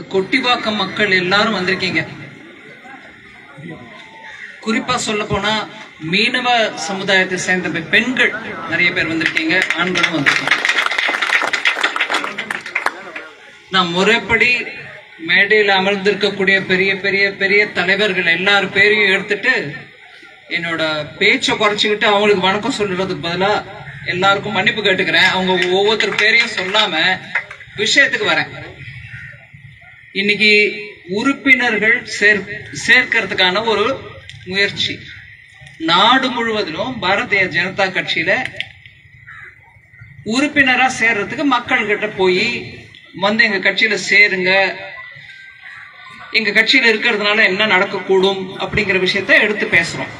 கொட்டிவாக்கம் மக்கள் எல்லாரும் வந்திருக்கீங்க. குறிப்பா சொல்ல போனா மீனவ சமுதாயத்தை சேர்ந்த பெண்கள் நிறைய பேர் வந்திருக்கீங்க ஆண்களும் வந்திருக்கீங்க. நான் முறைப்படி மேடையில் அமர்ந்திருக்கக்கூடிய பெரிய பெரிய பெரிய தலைவர்கள் எல்லார் பேரையும் எடுத்துட்டு என்னோட பேச்சை குறைச்சிக்கிட்டு அவங்களுக்கு வணக்கம் சொல்றதுக்கு பதிலா எல்லாருக்கும் மன்னிப்பு கேட்டுக்கிறேன். அவங்க ஒவ்வொருத்தர் பேரையும் சொல்லாம விஷயத்துக்கு வரேன். இன்னைக்கு உறுப்பினர்கள் சேர் சேர்க்கறதுக்கான ஒரு முயற்சி. நாடு முழுவதிலும் பாரதிய ஜனதா கட்சியில உறுப்பினரா சேர்றதுக்கு மக்கள் கிட்ட போய் வந்து எங்க கட்சியில சேருங்க எங்க கட்சியில இருக்கிறதுனால என்ன நடக்கக்கூடும் அப்படிங்கிற விஷயத்த எடுத்து பேசுறோம்.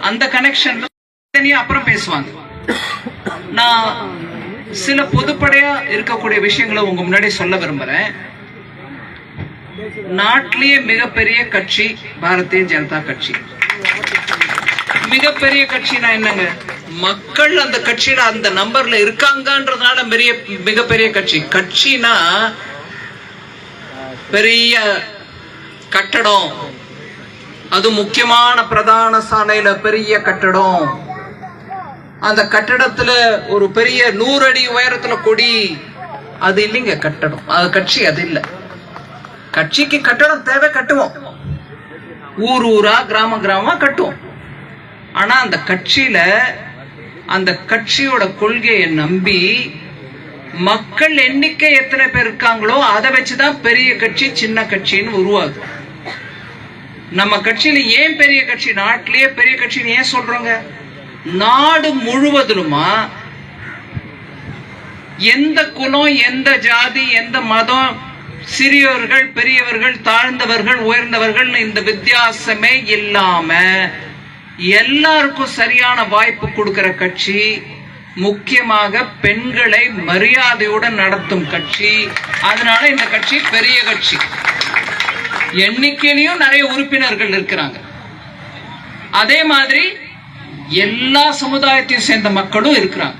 அந்த கனெக்ஷன்ல தனியா அப்புறம் பேசுவாங்க. நான் சில பொதுப்படையா இருக்கக்கூடிய விஷயங்களை உங்க முன்னாடி சொல்ல விரும்புறேன். நாட்டிலேயே மிகப்பெரிய கட்சி பாரதிய ஜனதா கட்சி. மிகப்பெரிய கட்சினா என்னங்க? மக்கள் அந்த கட்சியில அந்த நம்பர்ல இருக்காங்கன்றதுனால பெரிய மிகப்பெரிய கட்சி. கட்சினா பெரிய கட்டடம். அது முக்கியமான பிரதான சாலையில பெரிய கட்டடம். அந்த கட்டடத்துல ஒரு பெரிய நூறு அடி உயரத்துல கொடி அது இல்லைங்க கட்டடம். அது கட்சி அது இல்லை. கட்சிக்கு கட்டணம் தேவை கட்டுவோம். ஊர் ஊரா கிராம கிராமமா கட்டுவோம். ஆனா அந்த கட்சியில அந்த கட்சியோட கொள்கையை நம்பி மக்கள் எண்ணிக்கை எத்தனை பேர் இருக்காங்களோ அதை வச்சுதான் பெரிய கட்சி சின்ன கட்சின்னு உருவாகுது. நம்ம கட்சியில ஏன் பெரிய கட்சி நாட்டிலேயே பெரிய கட்சின்னு ஏன் சொல்றோங்க? நாடு முழுவதிலுமா எந்த குலம் எந்த ஜாதி எந்த மதம் சிறியவர்கள் பெரியவர்கள் தாழ்ந்தவர்கள் உயர்ந்தவர்கள் இந்த வித்தியாசமே இல்லாம எல்லாருக்கும் சரியான வாய்ப்பு கொடுக்கிற கட்சி முக்கியமாக பெண்களை மரியாதையுடன் நடத்தும் கட்சி. அதனால இந்த கட்சி பெரிய கட்சி. எண்ணிக்கையிலையும் நிறைய உறுப்பினர்கள் இருக்கிறாங்க. அதே மாதிரி எல்லா சமுதாயத்தையும் சேர்ந்த மக்களும் இருக்கிறாங்க.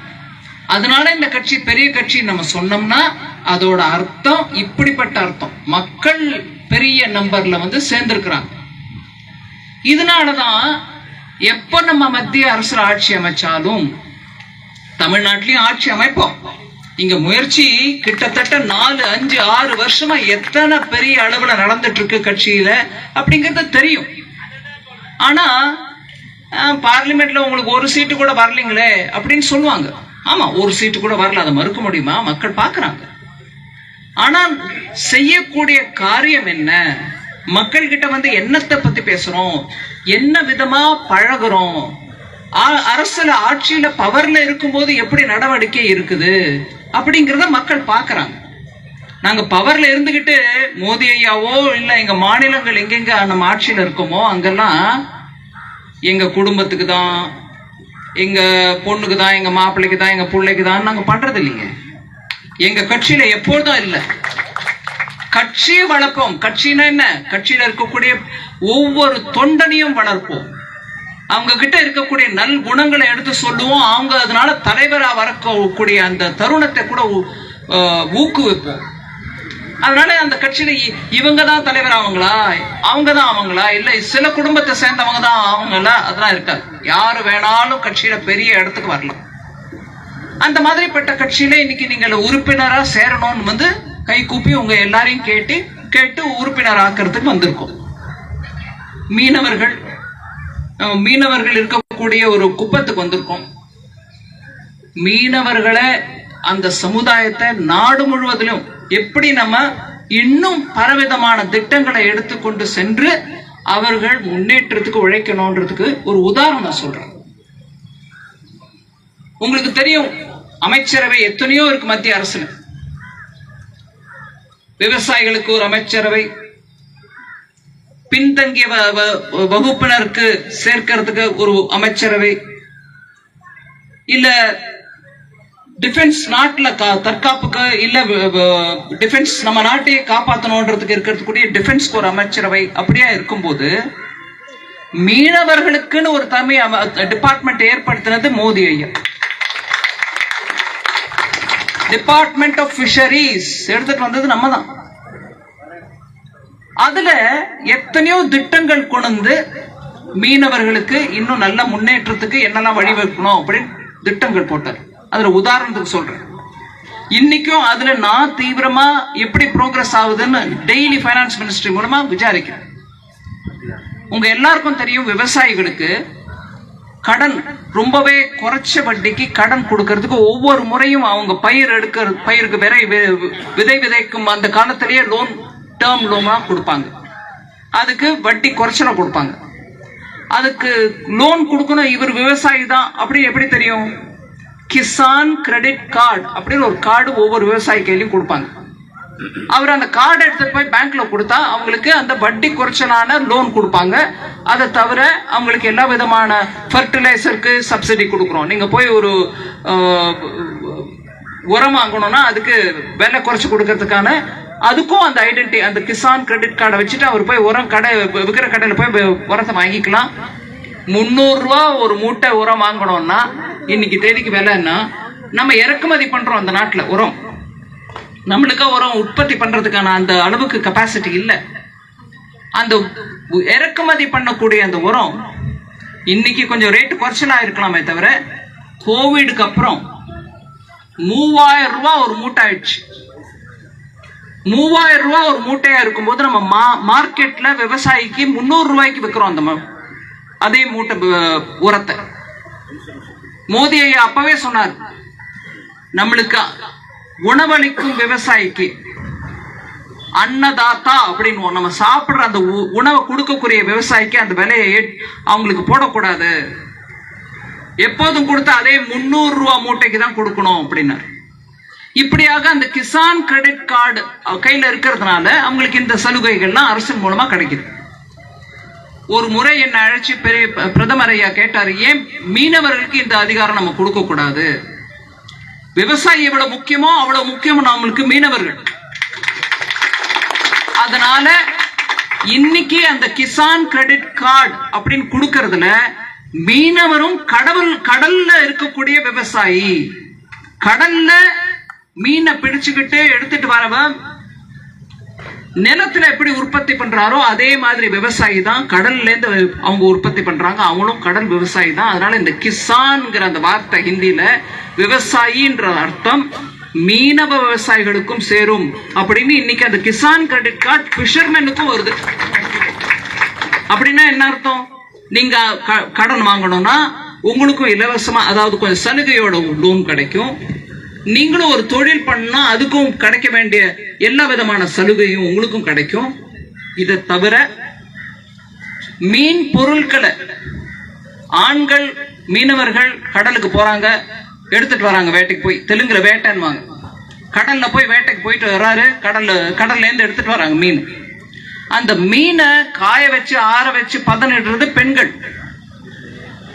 அதனால இந்த கட்சி பெரிய கட்சி நம்ம சொன்னோம்னா அதோட அர்த்தம் இப்படிப்பட்ட அர்த்தம். மக்கள் பெரிய நம்பர்ல வந்து சேர்ந்திருக்கிறாங்க. இதனாலதான் எப்ப நம்ம மத்திய அரசு ஆட்சி அமைச்சாலும் தமிழ்நாட்டிலையும் ஆட்சி அமைப்போம். இங்க முயற்சி கிட்டத்தட்ட நாலு அஞ்சு ஆறு வருஷமா எத்தனை பெரிய அளவுல நடந்துட்டு இருக்கு கட்சியில அப்படிங்கறது தெரியும். ஆனா பார்லிமெண்ட்ல உங்களுக்கு ஒரு சீட்டு கூட வரலீங்களே அப்படின்னு சொல்லுவாங்க. ஆமா ஒரு சீட்டு கூட வரல. அதை மறுக்க முடியுமா? மக்கள் பாக்குறாங்க. ஆனால் செய்யக்கூடிய காரியம் என்ன? மக்கள் கிட்ட வந்து என்னத்தை பத்தி பேசுறோம்? என்ன விதமா பழகுறோம்? அரசுல ஆட்சியில பவர்ல இருக்கும்போது எப்படி நடவடிக்கை இருக்குது? அப்படிங்கிறத மக்கள் பாக்குறாங்க. நாங்க பவர்ல இருந்துகிட்டு மோதி ஐயாவோ இல்ல எங்க மாநிலங்கள் எங்கெங்க நம்ம ஆட்சியில இருக்கோமோ அங்கெல்லாம் எங்க குடும்பத்துக்கு தான் எங்க பொண்ணுக்கு தான் எங்க மாப்பிள்ளைக்கு தான் எங்க பிள்ளைக்கு தான் நாங்க பண்றது இல்லைங்க. எங்க கட்சியில எப்பொழுதும் இல்ல. கட்சி வளர்ப்போம் கட்சினா என்ன? கட்சியில இருக்கக்கூடிய ஒவ்வொரு தொண்டனையும் வளர்ப்போம். அவங்க கிட்ட இருக்கக்கூடிய நல் குணங்களை எடுத்து சொல்லுவோம். அவங்க அதனால தலைவரா வரக்கூடிய அந்த தருணத்தை கூட ஊக்குவிப்போம். அதனால அந்த கட்சியில இ- இவங்க தான் தலைவர் ஆவங்களா அவங்க தான் அவங்களா? இல்ல சில குடும்பத்தை சேர்ந்தவங்க தான் அவங்களா? அதெல்லாம் இருக்காது. யாரு வேணாலும் கட்சியில பெரிய இடத்துக்கு வரலாம். அந்த மாதிரிப்பட்ட கட்சியில இன்னைக்கு நீங்கள் உறுப்பினரா சேரணும்னு வந்து கை கூப்பி உங்க எல்லாரையும் கேட்டு கேட்டு உறுப்பினர் ஆக்கிறதுக்கு வந்திருக்கோம். மீனவர்கள் மீனவர்கள் இருக்கக்கூடிய ஒரு குப்பத்துக்கு வந்திருக்கோம். மீனவர்களை அந்த சமுதாயத்தை நாடு முழுவதிலும் எப்படி நம்ம இன்னும் பலவிதமான திட்டங்களை எடுத்துக்கொண்டு சென்று அவர்கள் முன்னேற்றத்துக்கு உழைக்கணும்ன்றதுக்கு ஒரு உதாரணம் சொல்றேன். உங்களுக்கு தெரியும் அமைச்சரவை எத்தனையோ இருக்கு மத்திய அரசுல. விவசாயிகளுக்கு ஒரு அமைச்சரவை பின்தங்கிய வ- வ- வகுப்பினருக்கு சேர்க்கறதுக்கு ஒரு அமைச்சரவை இல்ல டிஃபென்ஸ் நாட்டில் தற்காப்புக்கு இல்ல டிஃபென்ஸ் நம்ம நாட்டையே காப்பாத்தணுன்றதுக்கு இருக்கிறதுக்கூடிய டிஃபென்ஸ்க்கு ஒரு அமைச்சரவை அப்படியா இருக்கும்போது மீனவர்களுக்குன்னு ஒரு தமிழ் டிபார்ட்மெண்ட் ஏற்படுத்தினது மோடி ஐயா. டிபார்ட்மெண்ட் ஆஃப் ஃபிஷரிஸ் எடுத்துட்டு வந்தது நம்ம தான் அதுல எத்தனையோ திட்டங்கள் கொண்டு மீனவர்களுக்கு இன்னும் நல்ல முன்னேற்றத்துக்கு என்னெல்லாம் வழிவகுக்கணும் அப்படின்னு திட்டங்கள் போட்டார். அதுல உதாரணத்துக்கு சொல்றேன். இன்னைக்கும் அதுல நான் தீவிரமா எப்படி ப்ரோக்ரஸ் ஆகுதுன்னு டெய்லி ஃபைனான்ஸ் மினிஸ்ட்ரி மூலமா விசாரிக்கிறேன். உங்க எல்லாருக்கும் தெரியும் விவசாயிகளுக்கு கடன் ரொம்பவே குறைச்ச வட்டிக்கு கடன் கொடுக்கறதுக்கு ஒவ்வொரு முறையும் அவங்க பயிர் எடுக்கிற பயிருக்கு விரை வி- விதை விதைக்கும் அந்த காலத்திலேயே லோன் டேர்ம் லோனாக கொடுப்பாங்க. அதுக்கு வட்டி குறைச்சலாக கொடுப்பாங்க. அதுக்கு லோன் கொடுக்கணும் இவர் விவசாயி தான். அப்படி எப்படி தெரியும்? கிசான் கிரெடிட் கார்டு அப்படின்னு ஒரு கார்டு ஒவ்வொரு விவசாயி கையிலையும் கொடுப்பாங்க. அவர் அந்த கார்டு எடுத்துட்டு போய் பேங்க்ல கொடுத்தா அவங்களுக்கு அந்த வட்டி குறைச்சலான லோன் கொடுப்பாங்க. அதை தவிர அவங்களுக்கு எல்லா விதமான ஃபர்டிலைசருக்கு சப்சிடி கொடுக்குறோம். நீங்க போய் ஒரு உரம் வாங்கணும்னா அதுக்கு விலை குறைச்சு கொடுக்கறதுக்கான அதுக்கும் அந்த ஐடென்டி அந்த கிசான் கிரெடிட் கார்டை வச்சுட்டு அவர் போய் உரம் கடை விற்கிற கடையில் போய் உரத்தை வாங்கிக்கலாம். முந்நூறுரூவா ஒரு மூட்டை உரம் வாங்கணும்னா இன்னைக்கு தேதிக்கு விலைன்னா நம்ம இறக்குமதி பண்றோம் அந்த நாட்டில் உரம். நம்மளுக்கு உரம் உற்பத்தி பண்றதுக்கான அந்த அளவுக்கு கெப்பாசிட்டி இல்லை. அந்த இறக்குமதி பண்ணக்கூடிய அந்த உரம் இன்னைக்கு கொஞ்சம் ரேட்டு குறைச்சலா இருக்கலாமே தவிர கோவிடுக்கு அப்புறம் மூவாயிரம் ரூபா ஒரு மூட்டாயிடுச்சு. மூவாயிரம் ரூபா ஒரு மூட்டையா இருக்கும்போது நம்ம மா மார்க்கெட்ல விவசாயிக்கு முந்நூறு ரூபாய்க்கு விற்கிறோம் அந்த அதே மூட்டை உரத்தை. மோதி ஐயா அப்பவே சொன்னார் நம்மளுக்கு உணவளிக்கும் விவசாயிக்கு அன்னதாத்தா அப்படின்னு நம்ம சாப்பிட்ற அந்த உ- உணவை கொடுக்கக்கூடிய விவசாயிக்கு அந்த விலையை அவங்களுக்கு போடக்கூடாது. எப்போதும் கொடுத்த அதே முந்நூறு ரூபா மூட்டைக்கு தான் கொடுக்கணும் அப்படின்னாரு. இப்படியாக அந்த கிசான் கிரெடிட் கார்டு கையில் இருக்கிறதுனால அவங்களுக்கு இந்த சலுகைகள்லாம் அரசின் மூலமாக கிடைக்குது. ஒரு முறை என்னை அழைச்சி பெரிய ப- பிரதமர் ஐயா கேட்டார் ஏன் மீனவர்களுக்கு இந்த அதிகாரம் நம்ம கொடுக்கக்கூடாது? விவசாயி எவ்வளவு முக்கியமோ அவ்வளவு முக்கியம் நம்மளுக்கு மீனவர்கள். அதனால இன்னைக்கு அந்த கிசான் கிரெடிட் கார்டு அப்படின்னு கொடுக்கறதுல மீனவரும் கடவுள் கடல்ல இருக்கக்கூடிய விவசாயி. கடல்ல மீனை பிடிச்சுக்கிட்டு எடுத்துட்டு வரவன் நிலத்துல எப்படி உற்பத்தி பண்றாரோ அதே மாதிரி விவசாயி தான் கடல்ல இருந்து அவங்க உற்பத்தி பண்றாங்க. அவங்களும் கடல் விவசாயி தான். அதனால இந்த கிசான்ங்கிற அந்த வார்த்தை ஹிந்தியில விவசாயின்ற அர்த்தம் மீனவ விவசாயிகளுக்கும் சேரும். அப்படின்னு இன்னைக்கு அந்த கிசான் கிரெடிட் கார்டு பிஷர்மேனுக்கும் வருது. அப்படின்னா என்ன அர்த்தம்? நீங்க க- கடன் வாங்கணும்னா உங்களுக்கும் இலவசமா அதாவது கொஞ்சம் சலுகையோட லோன் கிடைக்கும். நீங்களும் ஒரு தொழில் பண்ணா அதுக்கும் கிடைக்க வேண்டிய எல்லா விதமான சலுகையும் உங்களுக்கும் கிடைக்கும். இதை தவிர மீன் பொருட்களை ஆண்கள் மீனவர்கள் கடலுக்கு போறாங்க எடுத்துட்டு வராங்க வேட்டைக்கு போய். தெலுங்குல வேட்டைன்னுவாங்க. கடல்ல போய் வேட்டைக்கு போயிட்டு வர்றாரு கடல்ல கடல்ல இருந்து எடுத்துட்டு வராங்க மீன். அந்த மீனை காய வச்சு ஆற வச்சு பதனிடுறது பெண்கள்.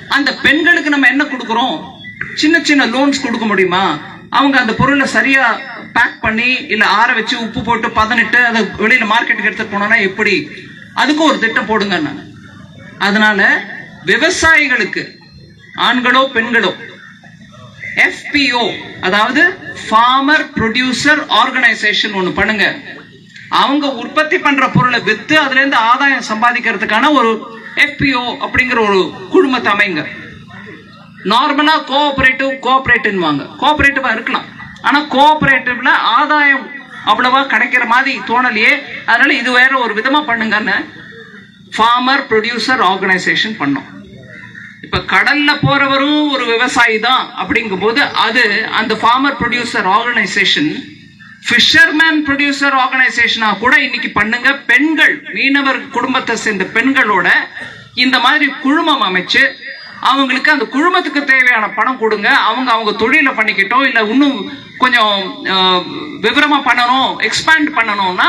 அந்த பெண்களுக்கு நம்ம என்ன கொடுக்குறோம்? சின்ன சின்ன லோன்ஸ் கொடுக்க முடியுமா? அவங்க அந்த பொருளை சரியா பேக் பண்ணி இல்ல ஆற வச்சு உப்பு போட்டு பதனிட்டு அதை வெளியில மார்க்கெட்டுக்கு எடுத்துட்டு போனோம்னா எப்படி? அதுக்கும் ஒரு திட்டம் போடுங்க நான். அதனால விவசாயிகளுக்கு ஆண்களோ பெண்களோ எஃபிஓ அதாவது ஃபார்மர் ப்ரொடியூசர் ஆர்கனைசேஷன் ஒன்று பண்ணுங்க. அவங்க உற்பத்தி பண்ற பொருளை வித்து அதுல இருந்து ஆதாயம் சம்பாதிக்கிறதுக்கான ஒரு எஃபிஓ அப்படிங்கிற ஒரு குழுமத்தை அமைங்க. நார்மலாக கோஆப்ரேட்டிவ் கோஆப்ரேட்டிவ்வாங்க கோஆப்ரேட்டிவாக இருக்கலாம். ஆனால் கோஆப்ரேட்டிவ்ல ஆதாயம் அவ்வளவா கிடைக்கிற மாதிரி தோணலையே. அதனால இது வேற ஒரு விதமாக பண்ணுங்கன்னு ஃபார்மர் ப்ரொடியூசர் ஆர்கனைசேஷன் பண்ணோம். இப்போ கடலில் போகிறவரும் ஒரு விவசாயி தான் அப்படிங்கும்போது அது அந்த farmer producer organisation fisherman producer ஆர்கனைசேஷனாக கூட இன்னைக்கு பண்ணுங்க. பெண்கள் மீனவர் குடும்பத்தை சேர்ந்த பெண்களோட இந்த மாதிரி குழுமம் அமைச்சு அவங்களுக்கு அந்த குழுமத்துக்கு தேவையான பணம் கொடுங்க. அவங்க அவங்க தொழிலை பண்ணிக்கிட்டோம். இல்லை இன்னும் கொஞ்சம் விவரமாக பண்ணணும் எக்ஸ்பேண்ட் பண்ணணும்னா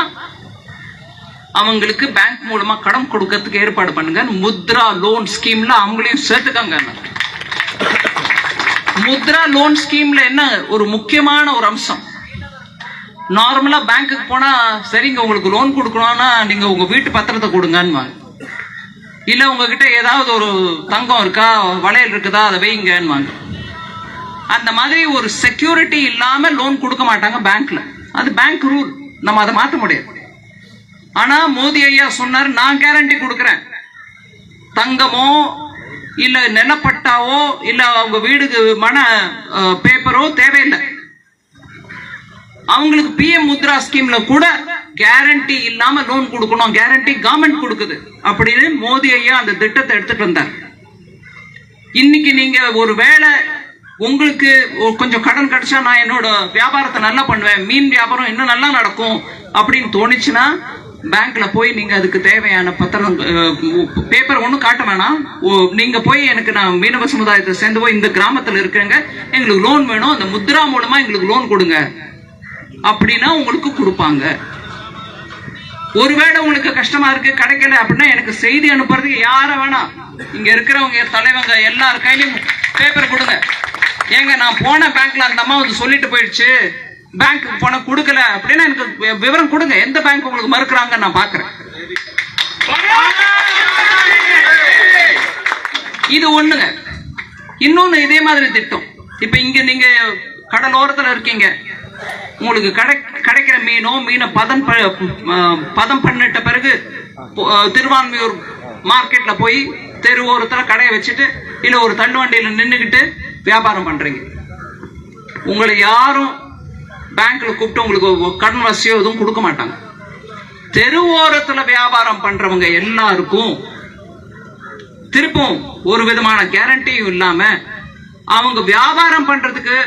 அவங்களுக்கு பேங்க் மூலமா கடன் கொடுக்கறதுக்கு ஏற்பாடு பண்ணுங்க. முத்ரா லோன் ஸ்கீம்ல அவங்களையும் சேர்த்துக்கங்க. முத்ரா லோன் ஸ்கீம்ல என்ன ஒரு முக்கியமான ஒரு அம்சம்? நார்மலா பேங்க்குக்கு போனா சரிங்க உங்களுக்கு லோன் கொடுக்கணும்னா நீங்க உங்க வீட்டு பத்திரத்தை கொடுங்கன்னு இல்ல உங்ககிட்ட ஏதாவது ஒரு தங்கம் இருக்கா? வளையல் இருக்குதா? அதை வைங்கன்னு அந்த மாதிரி ஒரு செக்யூரிட்டி இல்லாம லோன் கொடுக்க மாட்டாங்க பேங்க்ல அது பேங்க் ரூல் நம்ம அதை மாற்ற முடியாது. ஆனா மோடி ஐயா சொன்னார் நான் கேரண்டி கொடுக்குறேன். தங்கமோ இல்ல நிலப்பட்டாவோ இல்ல அவங்க வீடுக்கு மன பேப்பரோ தேவையில்லை. அவங்களுக்கு பிஎம் முத்ரா ஸ்கீம்ல கூட கேரண்டி இல்லாம லோன் கொடுக்கணும். கேரண்டி கவர்மெண்ட் கொடுக்குது. அப்படின்னு மோடி ஐயா அந்த திட்டத்தை எடுத்துட்டு வந்தார். இன்னைக்கு நீங்க ஒரு வேளை உங்களுக்கு கொஞ்சம் கடன் கிடைச்சா நான் என்னோட வியாபாரத்தை நல்லா பண்ணுவேன். மீன் வியாபாரம் இன்னும் நல்லா நடக்கும் அப்படின்னு தோணுச்சுன்னா பேங்க்ல போய் நீங்க அதுக்கு தேவையான பத்திரம் பேப்பர் ஒன்றும் காட்ட வேணாம். ஓ, நீங்க போய் எனக்கு நான் மீனவ சமுதாயத்தை சேர்ந்து போய் இந்த கிராமத்தில் இருக்கேங்க. எங்களுக்கு லோன் வேணும். அந்த முத்ரா மூலமா எங்களுக்கு லோன் கொடுங்க. அப்படின்னா உங்களுக்கு கொடுப்பாங்க. ஒருவேளை உங்களுக்கு கஷ்டமா இருக்கு கிடைக்கல அப்படின்னா எனக்கு செய்தி அனுப்புறதுக்கு யார வேணாம் இங்க இருக்கிறவங்க தலைவங்க எல்லார் கையிலயும் பேப்பர் கொடுங்க. ஏங்க நான் போன பேங்க்ல அந்த அம்மா வந்து சொல்லிட்டு போயிடுச்சு. பேங்க்கு போன கொடுக்கல அப்படின்னா எனக்கு விவரம் கொடுங்க. எந்த பேங்க் உங்களுக்கு மறுக்கிறாங்க நான் பாக்குறேன். இது ஒண்ணுங்க. இன்னொன்னு இதே மாதிரி திட்டம். இப்ப இங்க நீங்க கடலோரத்துல இருக்கீங்க. உங்களுக்கு கடை கிடைக்கிற மீனோ மீனை பதம் பதம் பண்ணிட்ட பிறகு திருவான்மையூர் மார்க்கெட்ல போய் தெரு ஓரத்துல கடையை வச்சுட்டு இல்ல ஒரு தண்டு வண்டியில நின்னுகிட்டு வியாபாரம் பண்றீங்க. உங்களை யாரும் பேங்க்ல கூப்பிட்டு உங்களுக்கு கடன் வசதியோ எதுவும் கொடுக்க மாட்டாங்க. தெரு ஓரத்துல வியாபாரம் பண்றவங்க எல்லாருக்கும் திருப்பும் ஒரு விதமான கேரண்டியும் இல்லாம அவங்க வியாபாரம் பண்றதுக்கு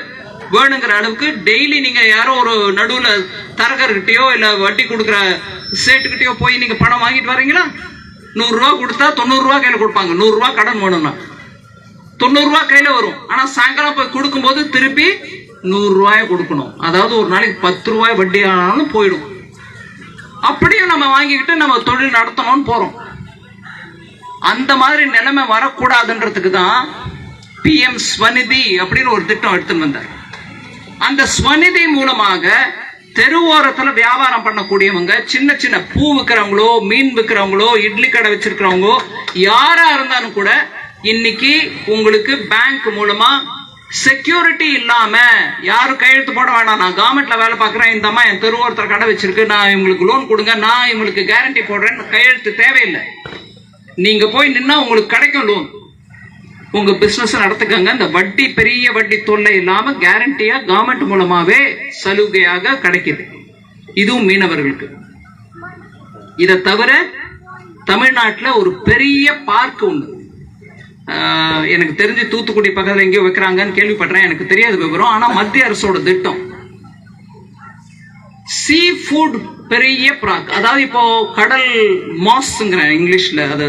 வேணுங்கிற அளவுக்கு டெய்லி நீங்க யாரோ ஒரு நடுவுல தரகர்கிட்டயோ இல்ல வட்டி கொடுக்குற சேட்டுக்கிட்டயோ போய் நீங்க பணம் வாங்கிட்டு வரீங்களா நூறு ரூபா கொடுத்தா தொண்ணூறு ரூபா கையில கொடுப்பாங்க. நூறு ரூபா கடன் வேணும்னா. தொண்ணூறு ரூபா கையில வரும். ஆனா சாயங்காலம் போய் கொடுக்கும்போது திருப்பி நூறு கொடுக்கணும். அதாவது ஒரு நாளைக்கு பத்து ரூபாய் வட்டி ஆனாலும் போயிடும். அப்படியும் நம்ம வாங்கிக்கிட்டு நம்ம தொழில் நடத்தணும்னு போறோம். அந்த மாதிரி நிலைமை வரக்கூடாதுன்றதுக்கு தான் பிஎம் ஸ்வநிதி அப்படின்னு ஒரு திட்டம் எடுத்துன்னு வந்தார். அந்த ஸ்வநிதி மூலமாக தெருவோரத்துல வியாபாரம் பண்ணக்கூடியவங்க சின்ன சின்ன பூ விற்கிறவங்களோ மீன் விற்கிறவங்களோ இட்லி கடை வச்சிருக்கிறவங்களோ யாரா இருந்தாலும் கூட இன்னைக்கு உங்களுக்கு பேங்க் மூலமா செக்யூரிட்டி இல்லாம யாரும் கையெழுத்து போட வேணாம். நான் கவர்மெண்ட்ல வேலை பார்க்கறேன் இந்த அம்மா என் தெருவோரத்தில் கடை வச்சிருக்கு நான் இவங்களுக்கு லோன் கொடுங்க நான் இவங்களுக்கு கேரண்டி போடுறேன்னு கையெழுத்து தேவையில்லை. நீங்க போய் நின்னா உங்களுக்கு கிடைக்கும் லோன் உங்க பிசினஸ் நடத்துக்கங்க. இந்த வட்டி பெரிய வட்டி தொல்லை இல்லாம கேரண்டியா கவர்மெண்ட் மூலமாவே சலுகையாக கிடைக்குது. இதுவும் மீனவர்களுக்கு. இதை தவிர தமிழ்நாட்டில் ஒரு பெரிய பார்க் உண்டு எனக்கு தெரிஞ்சு தூத்துக்குடி பக்கத்தில் எங்கேயோ வைக்கிறாங்கன்னு கேள்விப்படுறேன் எனக்கு தெரியாது விவரம். ஆனா மத்திய அரசோட திட்டம். சீ ஃபுட் பெரிய ப்ராக் அதாவது இப்போ கடல் மாஸ்ங்கிற இங்கிலீஷ்ல அது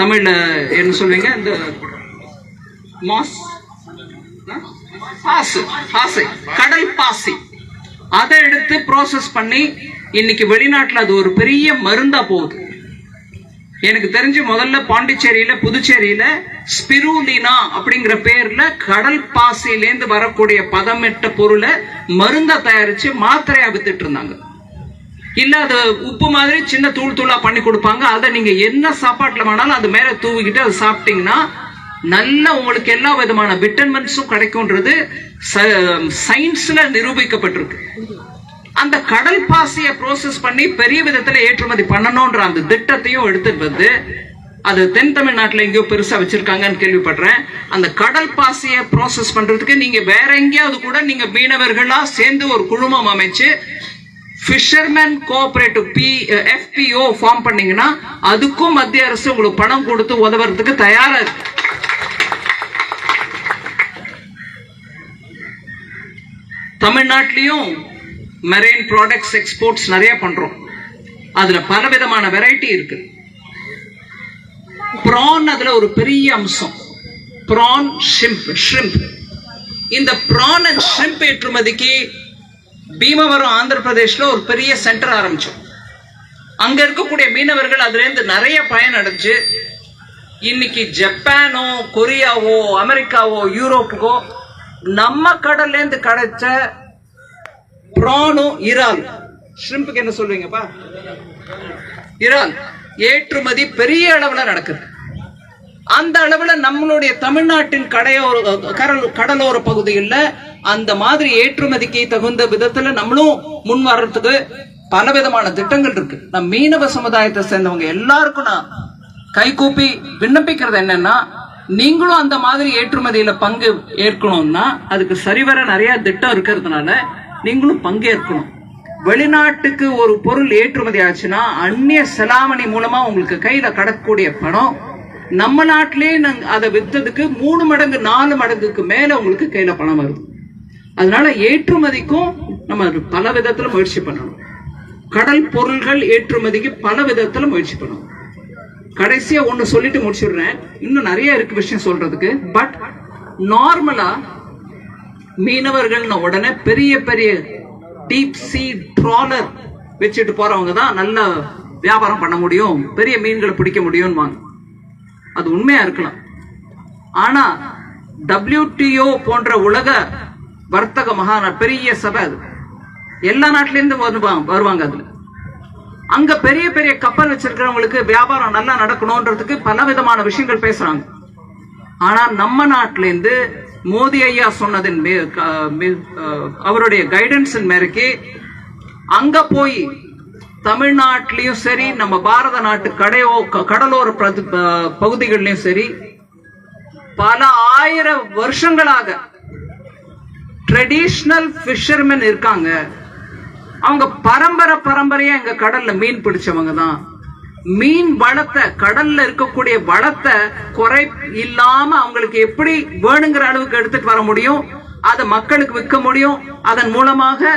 தமிழ்ல என்ன சொல்வீங்க? இந்த மாஸ். பாசு பாசு கடல் பாசி. அதை எடுத்து ப்ராசஸ் பண்ணி இன்னைக்கு வெளிநாட்டுல அது ஒரு பெரிய மருந்தா போகுது. எனக்கு தெரிஞ்சு முதல்ல பாண்டிச்சேரியில புதுச்சேரியில ஸ்பிரூலினா அப்படிங்கிற பேர்ல கடல் பாசியிலேந்து வரக்கூடிய பதமிட்ட பொருளை மருந்தா தயாரிச்சு மாத்திரையா வித்துட்டு இருந்தாங்க. இல்ல அது உப்பு மாதிரி சின்ன தூள் தூளா பண்ணி கொடுப்பாங்க. அதை நீங்க என்ன சாப்பாட்டுல வேணாலும் அது மேல தூவிக்கிட்டு அதை சாப்பிட்டீங்கன்னா நல்ல உங்களுக்கு எல்லா விதமான விட்டமின்ஸும் கிடைக்கும்ன்றது சயின்ஸ்ல நிரூபிக்கப்பட்டிருக்கு. அந்த கடல் பாசியை ப்ரோசஸ் பண்ணி பெரிய விதத்துல ஏற்றுமதி பண்ணணும்ன்ற அந்த திட்டத்தையும் எடுத்துட்டு வந்து அது தென் தமிழ்நாட்டில் எங்கேயோ பெருசாக வச்சிருக்காங்கன்னு கேள்விப்படுறேன். அந்த கடல் பாசியை ப்ராசஸ் பண்றதுக்கு நீங்க வேற எங்கேயாவது கூட நீங்க மீனவர்களா சேர்ந்து ஒரு குழுமம் அமைச்சு fisherman cooperative P FPO form பண்ணீங்கன்னா அதுக்கும் மத்திய அரசு உங்களுக்கு பணம் கொடுத்து உதவுறதுக்கு தயாராக இருக்கு. தமிழ்நாட்டிலையும் மெரெயின் ப்ராடக்ட்ஸ் எக்ஸ்போர்ட்ஸ் நிறைய பண்றோம். அதுல பலவிதமான வெரைட்டி இருக்கு. ப்ரான் அதுல ஒரு பெரிய அம்சம். ப்ரான் ஷிம்ப் ஷ்ரிம்ப் இந்த ப்ரான் அண்ட் ஷ்ரிம்ப் ஏற்றுமதிக்கு பீமவரம் ஆந்திர பிரதேஷ்ல ஒரு பெரிய சென்டர் ஆரம்பிச்சோம். அங்க இருக்கக்கூடிய மீனவர்கள் அதுல இருந்து நிறைய பயனடைஞ்சு இன்னைக்கு ஜப்பானோ கொரியாவோ அமெரிக்காவோ யூரோப்புக்கோ நம்ம கடல்ல இருந்து கிடைச்ச பிரானும் இறால் ஷ்ரிம்புக்கு என்ன சொல்லுவீங்கப்பா இறால் ஏற்றுமதி பெரிய அளவுல நடக்குது. அந்த அளவுல நம்மளுடைய தமிழ்நாட்டின் கடையோர கடல் கடலோர பகுதியில் அந்த மாதிரி ஏற்றுமதிக்கு தகுந்த விதத்துல நம்மளும் முன் வர்றதுக்கு பல விதமான திட்டங்கள் இருக்கு. நம் மீனவ சமுதாயத்தை சேர்ந்தவங்க எல்லாருக்கும் நான் கைகூப்பி விண்ணப்பிக்கிறது என்னன்னா நீங்களும் அந்த மாதிரி ஏற்றுமதியில பங்கு ஏற்கணும்னா அதுக்கு சரிவர நிறைய திட்டம் இருக்கிறதுனால நீங்களும் பங்கேற்கணும். வெளிநாட்டுக்கு ஒரு பொருள் ஏற்றுமதி ஆச்சுன்னா அந்நிய செலாவணி மூலமா உங்களுக்கு கையில கடக்கக்கூடிய பணம் நம்ம நாட்டிலே நாங்க அதை வித்ததுக்கு மூணு மடங்கு நாலு மடங்குக்கு மேல உங்களுக்கு கையில பணம் வருது. அதனால ஏற்றுமதிக்கும் நம்ம பல விதத்துல முயற்சி பண்ணணும். கடல் பொருள்கள் ஏற்றுமதிக்கு பல விதத்துல முயற்சி பண்ணணும். கடைசியா ஒண்ணு சொல்லிட்டு முடிச்சிடுறேன். இன்னும் நிறைய இருக்கு விஷயம் சொல்றதுக்கு. பட் நார்மலா மீனவர்கள் உடனே பெரிய பெரிய டீப் சீ ட்ராலர் வச்சுட்டு போறவங்க தான் நல்ல வியாபாரம் பண்ண முடியும். பெரிய மீன்களை பிடிக்க முடியும்வாங்க அது உண்மையா இருக்கலாம். ஆனா டபிள்யூடிஓ போன்ற உலக வர்த்தக மகான பெரிய சபை அது. எல்லா நாட்டிலேருந்து வருவாங்க வருவாங்க அதுல. அங்க பெரிய பெரிய கப்பல் வச்சிருக்கிறவங்களுக்கு வியாபாரம் நல்லா நடக்கணும்ன்றதுக்கு பல விதமான விஷயங்கள் பேசுறாங்க. ஆனா நம்ம நாட்டில இருந்து மோடி ஐயா சொன்னதின் மே- க- அவருடைய கைடன்ஸின் மேரைக்கு அங்க போய் தமிழ்நாட்டிலையும் சரி நம்ம பாரத நாட்டு கடையோ க- கடலோர பிரது- ப- பகுதிகள்லயும் சரி பல ஆயிரம் வருஷங்களாக ட்ரெடிஷ்னல் ஃபிஷர்மேன் இருக்காங்க. அவங்க பரம்பரை பரம்பரையா எங்க கடல்ல மீன் பிடிச்சவங்க தான். மீன் வளத்தை கடல்ல இருக்கக்கூடிய வளத்தை குறை இல்லாம அவங்களுக்கு எப்படி வேணுங்கிற அளவுக்கு எடுத்துட்டு வர முடியும்? அதை மக்களுக்கு விற்க முடியும்? அதன் மூலமாக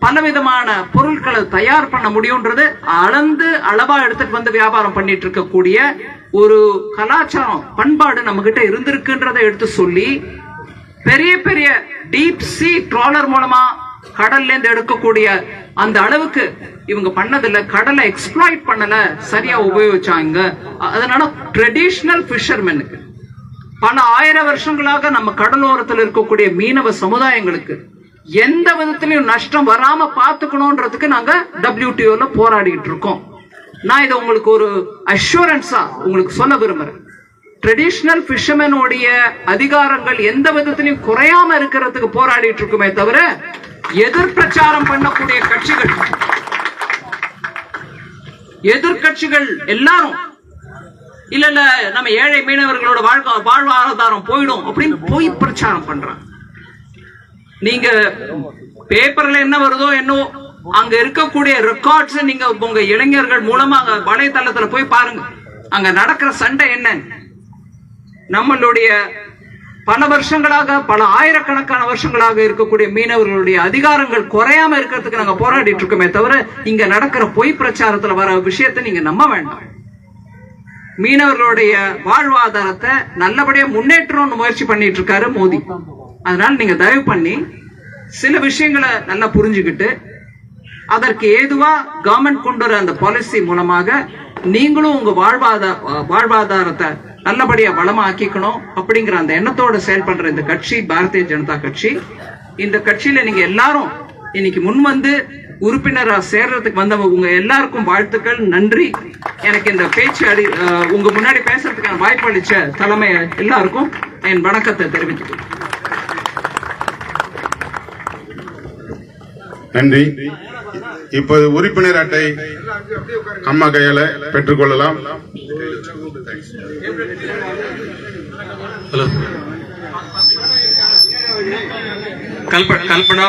பலவிதமான பொருட்களை தயார் பண்ண முடியும்ன்றது அளந்து அளவா எடுத்துட்டு வந்து வியாபாரம் பண்ணிட்டு இருக்கக்கூடிய ஒரு கலாச்சாரம் பண்பாடு நம்ம கிட்ட இருந்திருக்குன்றதை எடுத்து சொல்லி பெரிய பெரிய டீப் சி ட்ராலர் மூலமா கடல்ல இருந்து எடுக்கக்கூடிய அந்த அளவுக்கு இவங்க பண்ணதில்ல. கடலை எக்ஸ்ப்ளாய்ட் பண்ணல சரியா உபயோகிச்சாங்க. அதனால ட்ரெடிஷ்னல் ஃபிஷர்மெனுக்கு பல ஆயிரம் வருஷங்களாக நம்ம கடலோரத்தில் இருக்கக்கூடிய மீனவ சமுதாயங்களுக்கு எந்த விதத்திலையும் நஷ்டம் வராம பாத்துக்கணும்ன்றதுக்கு நாங்க டபிள்யூடிஓல போராடிட்டு இருக்கோம். நான் இதை உங்களுக்கு ஒரு அஷூரன்ஸா உங்களுக்கு சொல்ல விரும்புறேன். ட்ரெடிஷ்னல் ஃபிஷர்மேனுடைய அதிகாரங்கள் எந்த விதத்திலையும் குறையாம இருக்கிறதுக்கு போராடிட்டு இருக்குமே தவிர எதிர் பிரச்சாரம் பண்ணக்கூடிய கட்சிகள். எதிர்கட்சிகள் எல்லாரும் இல்ல இல்ல நம்ம ஏழை மீனவர்களோட வாழ்க்கை வாழ்வாதாரம் போயிடும் அப்படின்னு போய் பிரச்சாரம் பண்றாங்க. நீங்க பேப்பர்ல என்ன வருதோ என்னவோ அங்க இருக்கக்கூடிய ரெக்கார்ட்ஸ் நீங்க உங்க இளைஞர்கள் மூலமா அங்க வலைத்தளத்துல போய் பாருங்க. அங்க நடக்கிற சண்டை என்ன நம்மளுடைய பல வருஷங்களாக பல ஆயிரக்கணக்கான வருஷங்களாக இருக்கக்கூடிய மீனவர்களுடைய அதிகாரங்கள் குறையாம இருக்கிறதுக்கு நாங்க போராடிட்டு இருக்கோமே தவிர இங்க நடக்கிற பொய் பிரச்சாரத்துல வர விஷயத்தை நீங்க நம்ப வேண்டாம். மீனவர்களுடைய வாழ்வாதாரத்தை நல்லபடியா முன்னேற்றம்னு முயற்சி பண்ணிட்டு இருக்காரு மோடி. அதனால நீங்க தயவு பண்ணி சில விஷயங்களை நல்லா புரிஞ்சுக்கிட்டு அதற்கு ஏதுவா கவர்மெண்ட் கொண்டு வர அந்த பாலிசி மூலமாக நீங்களும் உங்க வாழ்வாதார வாழ்வாதாரத்தை நல்லபடியா வளமாக்கிக்கணும் அப்படிங்கிற அந்த எண்ணத்தோட செயல்படுற இந்த கட்சி பாரதிய ஜனதா கட்சி. இந்த கட்சியில நீங்க எல்லாரும் இன்னைக்கு முன் வந்து உறுப்பினரா சேர்றதுக்கு வந்தவங்க உங்க எல்லாருக்கும் வாழ்த்துக்கள் நன்றி. எனக்கு இந்த பேச்சு அடி உங்க முன்னாடி பேசுறதுக்கான வாய்ப்பு அளிச்ச தலைமை எல்லாருக்கும் என் வணக்கத்தை தெரிவித்துக்கிறேன் நன்றி. இப்போது உறுப்பினர் அட்டை அம்மா கையால பெற்றுக்கொள்ளலாம் கல்பனா? கல்பனா